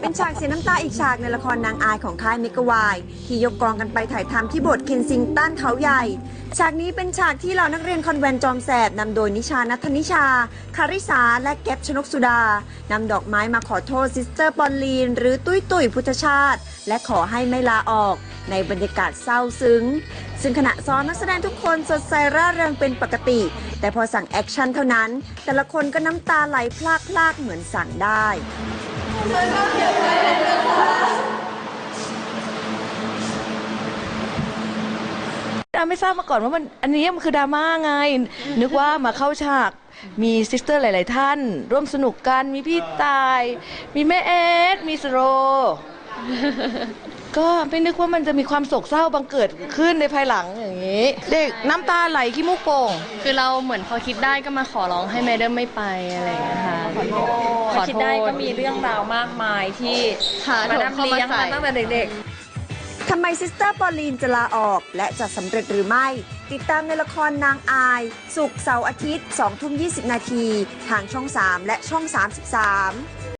เป็นฉากเสียน้ำตาอีกฉากในละครนางอายของค่ายมิกวาย ที่ยกกองกันไปถ่ายทำที่โบทเคนซิงตันเขาใหญ่ ฉากนี้เป็นฉากที่เหล่านักเรียนคอนแวนจอมแสบนำโดยนิชานัทนิชา คาริสาและแก๊ปชนกสุดานำดอกไม้มาขอโทษซิสเตอร์ปอนลีน หรือตุ้ยตุ้ยพุทธชาติ และขอให้ไม่ลาออก ในบรรยากาศเศร้าซึ้ง ซึ่งขณะซ้อมนักแสดงทุกคนสดใสร่าเริงเป็นปกติ แต่พอสั่งแอคชั่นเท่านั้น แต่ละคนก็น้ำตาไหลพลากๆเหมือนสั่งได้าไม่ทราบมาก่อนว่ามันอันนี้มันคือดราม่าไง นึกว่ามาเข้าฉากมีซิสเตอร์หลาย ๆ ท่าน ร่วมสนุกกันมีพี่ตาย มีแม่เอสมีสโร ก็ไม่นึกว่ามันจะมีความโศกเศร้าบังเกิดขึ้นในภายหลังอย่างนี้ เด็กน้ำตาไหลขี้มูกโป่งคือเราเหมือนพอคิดได้ก็มาขอร้องให้แมดเดิมไม่ไปอะไรอย่างเงี้ยค่ะ ขอโทษขอคิดโทษได้ก็มีเรื่องราวมากมายที่ค่ะมาดามเข้ามาเลี้ยงใส่มาตั้งแต่เด็ก ทำไมซิสเตอร์ปอลีนจะลาออก และจะสำเร็จหรือไม่ ติดตามในละครนางอาย สุกร์เสาร์อาทิตย์2ทุ่ม20 นาที ทางช่อง 3 และช่อง 33